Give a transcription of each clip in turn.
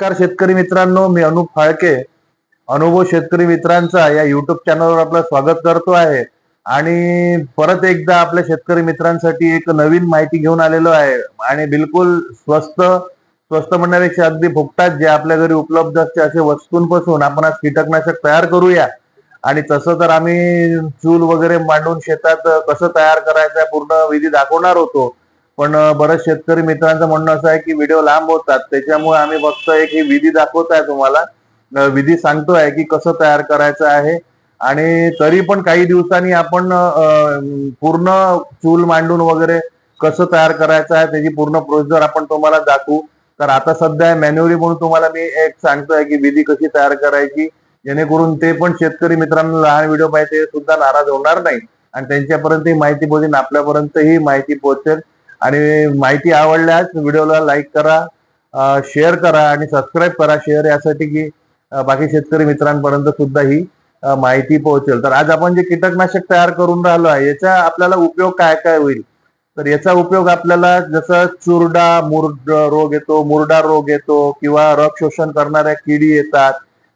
नमस्कार शेतकरी मित्रांनो मी अनुप फाळके अनुभव शेतकरी मित्रांचा या युट्यूब चॅनलवर आपलं स्वागत करतो आहे. आणि परत एकदा आपल्या शेतकरी मित्रांसाठी एक नवीन माहिती घेऊन आलेलो आहे. आणि बिलकुल स्वस्त स्वस्त म्हणण्यापेक्षा अगदी फुकटात जे आपल्या घरी उपलब्ध असते असे वस्तूंपासून आपण आज कीटकनाशक तयार करूया. आणि तसं तर आम्ही चूल वगैरे मांडून शेतात कसं तयार करायचं पूर्ण विधी दाखवणार होतो. पण अं, शेतकरी मित्रांचं म्हणणं असं आहे की व्हिडिओ लांब होतात. त्याच्यामुळे आम्ही फक्त एक ही विधी दाखवत आहे तुम्हाला. विधी सांगतोय की कसं तयार करायचं आहे. आणि तरी पण काही दिवसांनी आपण पूर्ण चूल मांडून वगैरे कसं तयार करायचं आहे त्याची पूर्ण प्रोसिजर आपण तुम्हाला दाखवू. तर आता सध्या मॅन्युअली म्हणून तुम्हाला मी एक सांगतोय की विधी कशी तयार करायची जेणेकरून ते पण शेतकरी मित्रांना लहान व्हिडिओ पाहिजे सुद्धा नाराज होणार नाही. आणि त्यांच्यापर्यंत ही माहिती पोहोचेल आपल्यापर्यंत ही माहिती पोहोचेल. आणि माहिती आवडल्यास व्हिडिओला लाईक करा शेअर करा आणि सबस्क्राईब करा. शेअर यासाठी की बाकी शेतकरी मित्रांपर्यंत सुद्धा ही माहिती पोहोचेल. तर आज आपण जे कीटकनाशक तयार करून राहिलो आहे याचा आपल्याला उपयोग काय काय होईल? तर याचा उपयोग आपल्याला जसं चुरडा मुरड रोग येतो मुरडा रोग येतो किंवा रक्त शोषण करणाऱ्या किडी येतात.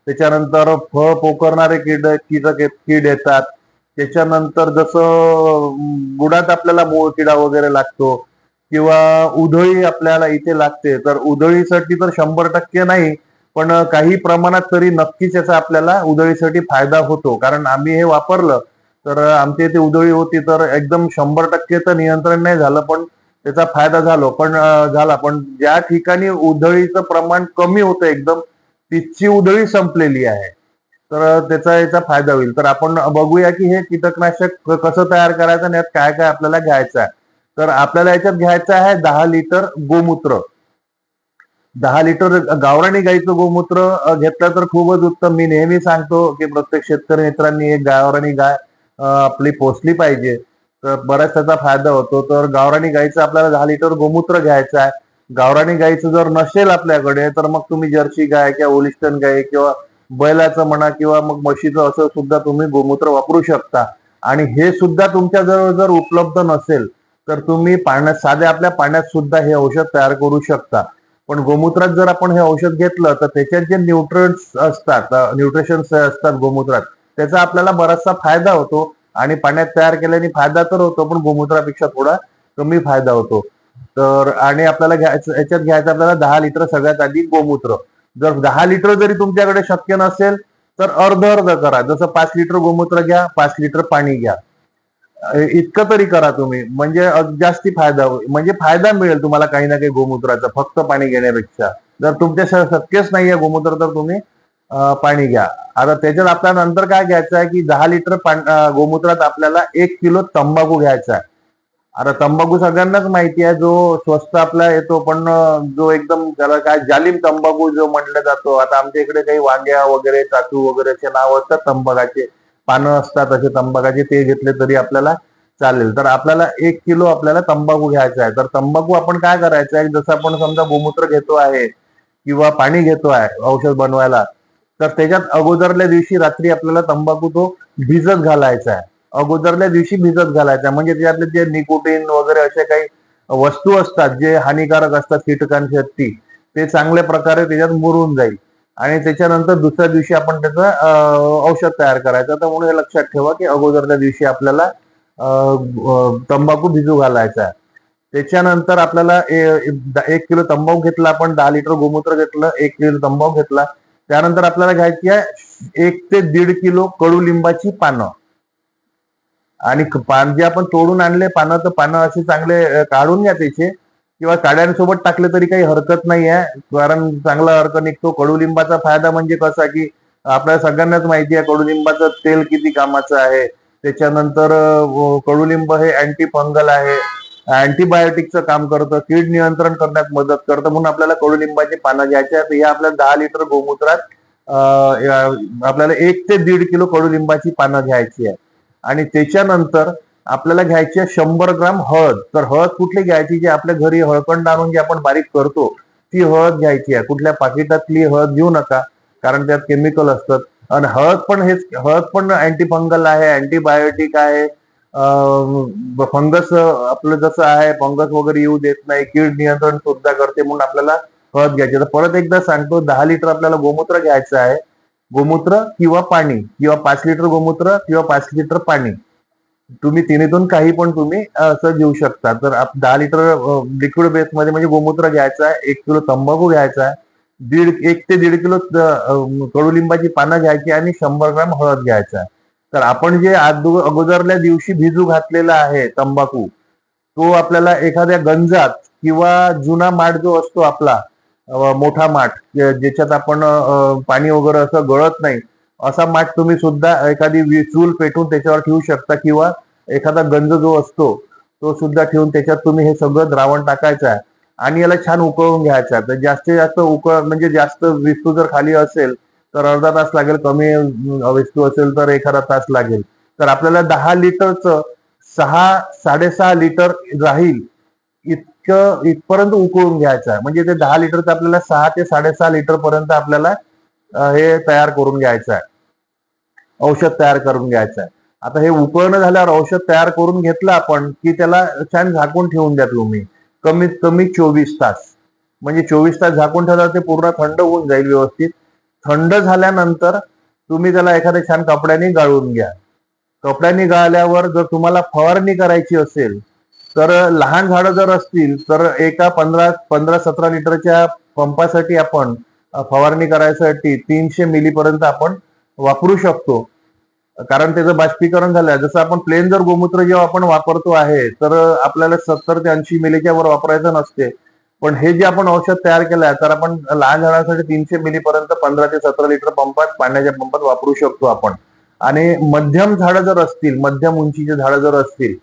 त्याच्यानंतर फळ पोकरणारे किड कीटक कीड येतात. त्याच्यानंतर जसं गुडात आपल्याला मूळ किडा वगैरे लागतो. किंवा उधळी आपल्याला इथे लागते. तर उधळीसाठी तर शंभर टक्के नाही पण काही प्रमाणात तरी नक्कीच याचा आपल्याला उधळीसाठी फायदा होतो. कारण आम्ही हे वापरलं तर आमच्या इथे उधळी होती तर एकदम शंभर टक्के तर नियंत्रण नाही झालं पण त्याचा फायदा झालो. पण झाला. पण ज्या ठिकाणी उधळीचं प्रमाण कमी होतं एकदम तिथची उधळी संपलेली आहे. तर त्याचा याचा फायदा होईल. तर आपण बघूया की हे कीटकनाशक कसं तयार करायचं आणि यात काय काय आपल्याला घ्यायचं आहे. तर आपल्याला याच्यात घ्यायचं आहे दहा लिटर गोमूत्र. दहा लिटर गावराणी गाईचं गोमूत्र घेतलं तर खूपच उत्तम. मी नेहमी सांगतो की प्रत्येक शेतकरी मित्रांनी एक गावराणी गाय आपली पोचली पाहिजे. तर बराच त्याचा फायदा होतो. तर गावराणी गाईचं आपल्याला दहा लिटर गोमूत्र घ्यायचं आहे. गावराणी गाईचं जर नसेल आपल्याकडे तर मग तुम्ही जर्सी गाय किंवा ओलिस्टन गाय किंवा बैलाचं म्हणा किंवा मग म्हशीचं असं सुद्धा तुम्ही गोमूत्र वापरू शकता. आणि हे सुद्धा तुमच्या जवळ जर उपलब्ध नसेल तर तुम्ही पाण्यात साध्या आपल्या पाण्यात सुद्धा हे औषध तयार करू शकता. पण गोमूत्रात जर आपण हे औषध घेतलं तर त्याच्यात जे न्यूट्रन्स असतात न्यूट्रिशन्स असतात गोमूत्रात त्याचा आपल्याला बराचसा फायदा होतो. आणि पाण्यात तयार केल्याने फायदा तर होतो पण गोमूत्रापेक्षा थोडा कमी फायदा होतो. तर आणि आपल्याला घ्यायचं याच्यात घ्यायचं आपल्याला दहा लिटर सगळ्यात आधी गोमूत्र. जर दहा लिटर जरी तुमच्याकडे शक्य नसेल तर अर्ध अर्ध करा. जसं पाच लिटर गोमूत्र घ्या पाच लिटर पाणी घ्या. इतकं तरी करा तुम्ही. म्हणजे जास्ती फायदा होईल. म्हणजे फायदा मिळेल तुम्हाला काही ना काही गोमूत्राचा फक्त पाणी घेण्यापेक्षा. जर तुमच्या शक्यच नाहीये गोमूत्र तर तुम्ही पाणी घ्या. आता त्याच्यात आपल्याला नंतर काय घ्यायचं आहे की दहा लिटर गोमूत्रात आपल्याला एक किलो तंबाखू घ्यायचा आहे. आता तंबाखू सगळ्यांनाच माहिती आहे जो स्वस्त आपला येतो पण जो एकदम त्याला काय जालिम तंबाखू जो म्हटला जातो. आता आमच्या इकडे काही वांग्या वगैरे चाचू वगैरेचे नाव असतात तंबाखाचे. पानं असतात असे तंबाखाचे ते घेतले तरी आपल्याला चालेल. तर आपल्याला एक किलो आपल्याला तंबाखू घ्यायचा आहे. तर तंबाखू आपण काय करायचं आहे? जसं आपण समजा गोमूत्र घेतो आहे किंवा पाणी घेतो आहे औषध बनवायला तर त्याच्यात अगोदरल्या दिवशी रात्री आपल्याला तंबाखू तो भिजत घालायचा आहे. अगोदरल्या दिवशी भिजत घालायचा आहे. म्हणजे त्याच्यातले जे निकोटीन वगैरे असे काही वस्तू असतात जे हानिकारक असतात कीटकांसाठी ते चांगल्या प्रकारे त्याच्यात मुरून जाईल. आणि त्याच्यानंतर दुसऱ्या दिवशी आपण त्याचं औषध तयार करायचं. तर म्हणून हे लक्षात ठेवा की अगोदरच्या दिवशी आपल्याला तंबाखू भिजू घालायचा त्याच्यानंतर आपल्याला एक किलो तंबाखू घेतला आपण दहा लिटर गोमूत्र घेतलं एक किलो तंबाखू घेतला. त्यानंतर आपल्याला घ्यायची आहे एक ते दीड किलो कडुलिंबाची पानं. आणि पान जे आपण तोडून आणले पानं तर पानं असे चांगले काढून घ्या त्याचे. किंवा काड्यांसोबत टाकले तरी काही हरकत नाही आहे कारण चांगला अर्क निघतो. कडुलिंबाचा फायदा म्हणजे कसा की आपल्या सगळ्यांनाच माहिती आहे कडुलिंबाचं तेल किती कामाचं आहे. त्याच्यानंतर कडुलिंब हे अँटी फंगल आहे अँटीबायोटिकचं काम करतं. कीड नियंत्रण करण्यात मदत करतं. म्हणून आपल्याला कडुलिंबाची पानं घ्यायची आहेत. हे आपल्याला दहा लिटर गोमूत्रात आपल्याला एक ते दीड किलो कडुलिंबाची पानं घ्यायची आहे आणि त्याच्यानंतर आपल्याला घ्यायची आहे शंभर ग्राम हळद. तर हळद कुठली घ्यायची? जी आपल्या घरी हळकंड आणून जी आपण बारीक करतो ती हळद घ्यायची आहे. कुठल्या पाकिटातली हळद घेऊ नका कारण त्यात केमिकल असतात. आणि हळद पण हेच हळद पण अँटीफंगल आहे अँटीबायोटिक आहे. फंगस आपलं जसं आहे फंगस वगैरे येऊ देत नाही कीड नियंत्रण सुद्धा करते म्हणून आपल्याला हळद घ्यायची तर परत एकदा सांगतो दहा लिटर आपल्याला गोमूत्र घ्यायचं आहे. गोमूत्र किंवा पाणी किंवा पाच लिटर गोमूत्र किंवा पाच लिटर पाणी. तुम्ही तिन्हीतून काही पण तुम्ही असं घेऊ शकता. तर दहा लिटर लिक्विड बेस मध्ये म्हणजे गोमूत्र घ्यायचा आहे एक किलो तंबाखू घ्यायचा आहे दीड एक ते दीड किलो कडुलिंबाची पानं घ्यायची आणि शंभर ग्राम हळद घ्यायचा आहे. तर आपण जे अगोदरल्या दिवशी भिजू घातलेला आहे तंबाखू तो आपल्याला एखाद्या गंजात किंवा जुना माठ जो असतो आपला मोठा माठ ज्याच्यात आपण पाणी वगैरे असं गळत नाही असा माठ तुम्ही सुद्धा एखादी चूल पेटून त्याच्यावर ठेवू शकता किंवा एखादा गंज जो असतो तो सुद्धा ठेवून त्याच्यात तुम्ही हे सगळं द्रावण टाकायचं आहे. आणि याला छान उकळून घ्यायचं आहे. तर जास्तीत जास्त उकळ म्हणजे जास्त विस्तू जर खाली असेल तर अर्धा तास लागेल. कमी विस्तू असेल तर एखादा तास लागेल. तर आपल्याला दहा लिटरचं सहा साडेसहा लिटर राहील इतकं इथपर्यंत उकळून घ्यायचं आहे. म्हणजे ते दहा लिटरचं आपल्याला सहा ते साडेसहा लिटर पर्यंत आपल्याला हे तयार करून घ्यायचं आहे. औषध तयार करून घ्यायचं. आहे आता हे उकळणं झाल्यावर औषध तयार करून घेतलं आपण की त्याला छान झाकून ठेवून द्या तुम्ही. कमीत कमी चोवीस तास. म्हणजे चोवीस तास झाकून ठेवल्यावर ते पूर्ण थंड होऊन जाईल व्यवस्थित. थंड झाल्यानंतर तुम्ही त्याला एखाद्या छान कपड्याने गाळून घ्या. कपड्याने गाळल्यावर जर तुम्हाला फवारणी करायची असेल तर लहान झाडं जर असतील तर एका पंधरा पंधरा सतरा लिटरच्या पंपासाठी आपण फवारणी करायसाठी तीनशे मिलीपर्यंत आपण वापरू शकतो. कारण त्याचं बाष्पीकरण झालं. जसं आपण प्लेन जर गोमूत्र जेव्हा आपण वापरतो आहे तर आपल्याला सत्तर ते ऐंशी मिलीच्या वर वापरायचं नसते. पण हे जे आपण औषध तयार केलं आहे तर आपण लहान झाडांसाठी तीनशे मिलीपर्यंत पंधरा ते सतरा लिटर पंपात पाण्याच्या पंपात वापरू शकतो आपण. आणि मध्यम झाडं जर असतील मध्यम उंचीचे झाडं जर असतील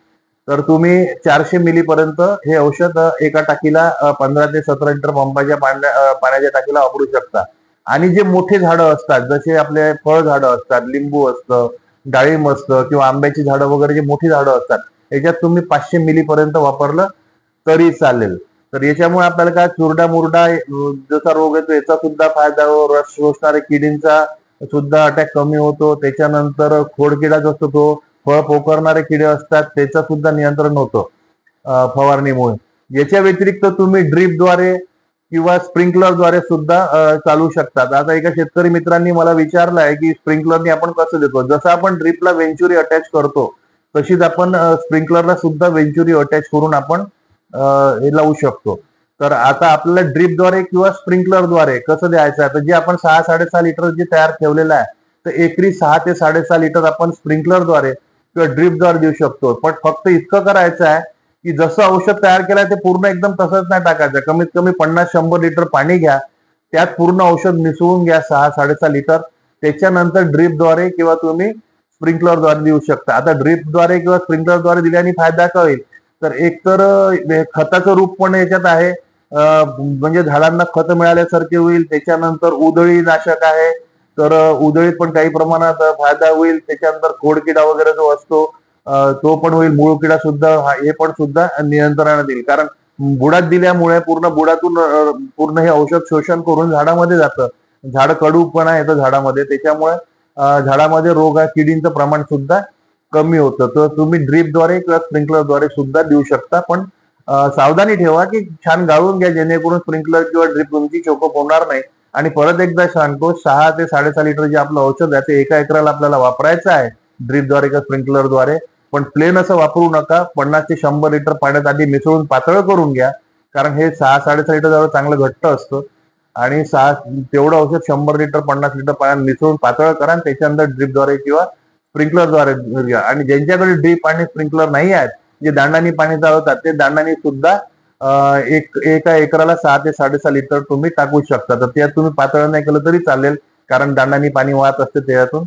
तर तुम्ही चारशे मिलीपर्यंत हे औषध एका टाकीला पंधरा ते सतरा लिटर पंपाच्या पाण्या पाण्याच्या टाकीला वापरू शकता. आणि जे मोठे झाडं असतात जसे आपले फळ झाडं असतात लिंबू असतं डाळिंब असतं किंवा आंब्याची झाडं वगैरे जे मोठी झाडं असतात याच्यात तुम्ही पाचशे मिलीपर्यंत वापरलं तरी चालेल. तर याच्यामुळे आपल्याला काय चुरडा मुरडा जसा रोग येतो याचा सुद्धा फायदा हो रस शोषणारे किडींचा सुद्धा अटॅक कमी होतो. त्याच्यानंतर खोडकिडा जो असतो तो फळ पोखरणारे किडे असतात त्याचं सुद्धा नियंत्रण होतं फवारणीमुळे. याच्या व्यतिरिक्त तुम्ही ड्रीपद्वारे किंवा स्प्रिंकलरद्वारे सुद्धा चालू शकतात. आता एका शेतकरी मित्रांनी मला विचारलं आहे की स्प्रिंकलरनी आपण कसं देतो? जसं आपण ड्रीपला वेंचुरी अटॅच करतो तशीच आपण स्प्रिंकलरला सुद्धा वेंचुरी अटॅच करून आपण लावू शकतो. तर आता आपल्याला ड्रीपद्वारे किंवा स्प्रिंकलरद्वारे कसं द्यायचं? आहे तर जे आपण सहा साडेसहा लिटर जे तयार ठेवलेलं आहे तर एकरी सहा ते साडेसहा लिटर आपण स्प्रिंकलरद्वारे किंवा ड्रीपद्वारे देऊ शकतो. पण फक्त इतकं करायचं आहे की जसं औषध तयार केलंय ते पूर्ण एकदम तसंच नाही टाकायचं. कमीत कमी पन्नास शंभर लिटर पाणी घ्या. त्यात पूर्ण औषध मिसळून घ्या सहा साडेसहा लिटर. त्याच्यानंतर ड्रीपद्वारे किंवा तुम्ही स्प्रिंकलरद्वारे देऊ शकता. आता ड्रीपद्वारे किंवा स्प्रिंकलरद्वारे दिल्याने फायदा काय होईल? तर एक तर खताचं रूप पण याच्यात आहे. म्हणजे झाडांना खत मिळाल्यासारखे होईल. त्याच्यानंतर उधळी नाशक आहे. तर उधळीत पण काही प्रमाणात फायदा होईल. त्याच्यानंतर खोडकिडा वगैरे जो असतो तो पण होईल. मूळ किडा सुद्धा हा- हे पण सुद्धा नियंत्रणात येईल. कारण बुडात दिल्यामुळे पूर्ण बुडातून पूर्ण हे औषध शोषण करून झाडामध्ये जातं. झाड कडूपणा येतं झाडामध्ये. त्याच्यामुळे झाडामध्ये रोग आहे किडींचं प्रमाण सुद्धा कमी होतं. तर तुम्ही ड्रीपद्वारे किंवा स्प्रिंकलरद्वारे सुद्धा देऊ शकता. पण सावधानी ठेवा की छान गाळून घ्या. जेणेकरून स्प्रिंकलर किंवा ड्रीप तुमची चोकअप होणार नाही. आणि परत एकदा सांगतो सहा ते साडेसहा लिटर जे आपलं औषध आहे ते एका एकराला आपल्याला वापरायचं आहे. ड्रीपद्वारे किंवा स्प्रिंकलरद्वारे. पण प्लेन असं वापरू नका. पन्नास ते शंभर लिटर पाण्यात आधी मिसळून पातळ करून घ्या. कारण हे सहा साडेसहा लिटर जवळ चांगलं घट्ट असतं. आणि सहा तेवढं औषध शंभर लिटर पन्नास लिटर पाण्यात मिसळून पातळ करा आणि त्याच्यानंतर ड्रीपद्वारे किंवा स्प्रिंकलरद्वारे घ्या. आणि ज्यांच्याकडे ड्रीप आणि स्प्रिंकलर नाही आहेत जे दांडानी पाणी चालवतात ते दांडानी सुद्धा एक एका एकराला सहा ते साडेसहा लिटर तुम्ही टाकू शकता. तर त्यात तुम्ही पातळ नाही केलं तरी चालेल कारण दांडानी पाणी वाहत असते त्याच्यातून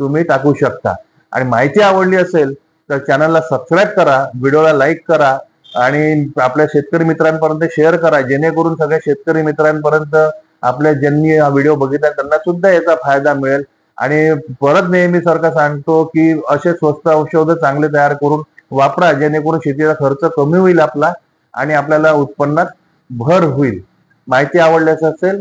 तुम्ही टाकू शकता. आणि माहिती आवडली असेल तर चॅनलला सबस्क्राईब करा व्हिडिओला लाईक करा आणि आपल्या शेतकरी मित्रांपर्यंत शेअर करा. जेणेकरून सगळ्या शेतकरी मित्रांपर्यंत आपल्या ज्यांनी हा व्हिडिओ बघितला त्यांना सुद्धा याचा फायदा मिळेल. आणि परत नेहमी सारखं सांगतो की असे स्वस्त औषध चांगले तयार करून वापरा जेणेकरून शेतीचा खर्च कमी होईल आपला आणि आपल्याला उत्पन्नात भर होईल. माहिती आवडल्यास असेल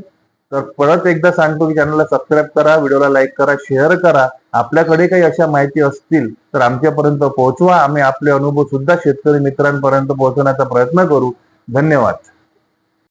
तर परत एकदा सांगतो की चॅनलला सबस्क्राईब करा व्हिडिओला लाईक करा शेअर करा. आपल्याकडे काही अशा माहिती असतील तर आमच्यापर्यंत पोहोचवा. आम्ही आपले अनुभव सुद्धा शेतकरी मित्रांपर्यंत पोहोचवण्याचा प्रयत्न करू. धन्यवाद.